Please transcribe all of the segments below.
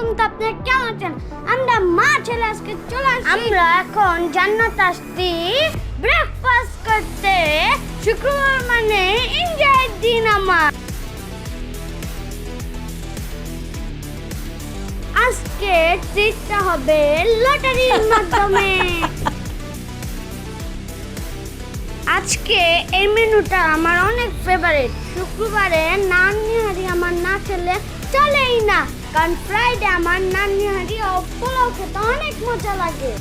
বলুন তো কেমন আছেন? আমরা মা ছেলে আজকে চলে আসছি। আমরা এখন জান্নাত আসছি ব্রেকফাস্ট করতে। শুক্রবার মানে এনজয় দিন আমার। আজকে ট্রিটটা হবে লটারির মাধ্যমে। আজকে এই মেনুটা আমার অনেক ফেভারিট শুক্রবারে নান্নি হাঁড়ি আমার না খেলে চলেই না। কারণ ফ্রাইডে আমার নান্নি হাঁড়ি ও পোলাও খেতে অনেক মজা লাগে।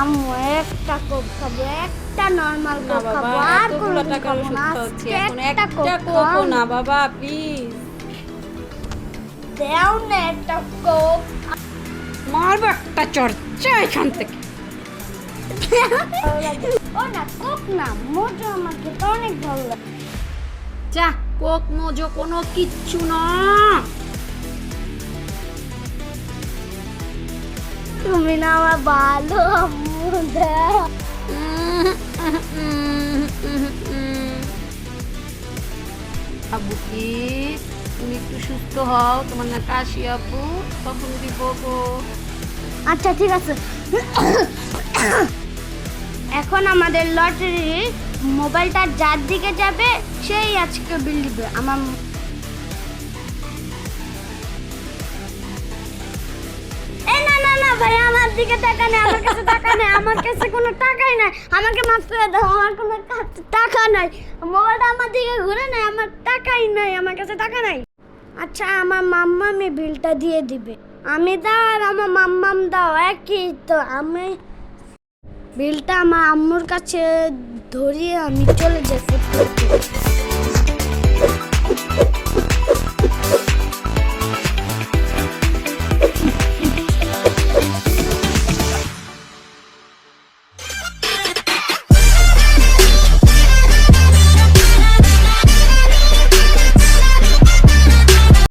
আম্মু একটা কোক খাব একটা নর্মাল কোক খাব আর কোনো টাকা এখন একটা কোক না বাবা প্লিজ দেও না একটা কোক মারবো একটা চর্চা এখান থেকে। ও না কোক না মোটো আমার খেতে অনেক ভালো লাগে। যা কোক মোজো কোনো কিচ্ছু না। তুমি না আমার ভালো আম্মু দাও আবু কি তুমি একটু সুস্থ হও তোমার না কাশি আপু তখন দিব আচ্ছা ঠিক আছে। এখন আমাদের লটারি মোবাইলটা যার দিকে যাবে, সেই আজকে বিল দিবে। আমার ভাই, আমার দিকে টাকা নেই, আমার কাছে টাকা নেই, আমার কাছে কোনো টাকাই নাই। আমাকে মাফ করে দাও, আমার কোনো টাকা নাই। মোবাইলটা আমার দিকে ঘুরে নাই আমার টাকাই নাই, আমার কাছে টাকা নাই। আচ্ছা আমার মাম্মা আমি বিলটা দিয়ে দিবে। আমি দাও আর আমার মাম্মাম দাও, একই তো, আমি বিলটা আমার আম্মুর কাছে ধরিয়ে আমি চলে যাই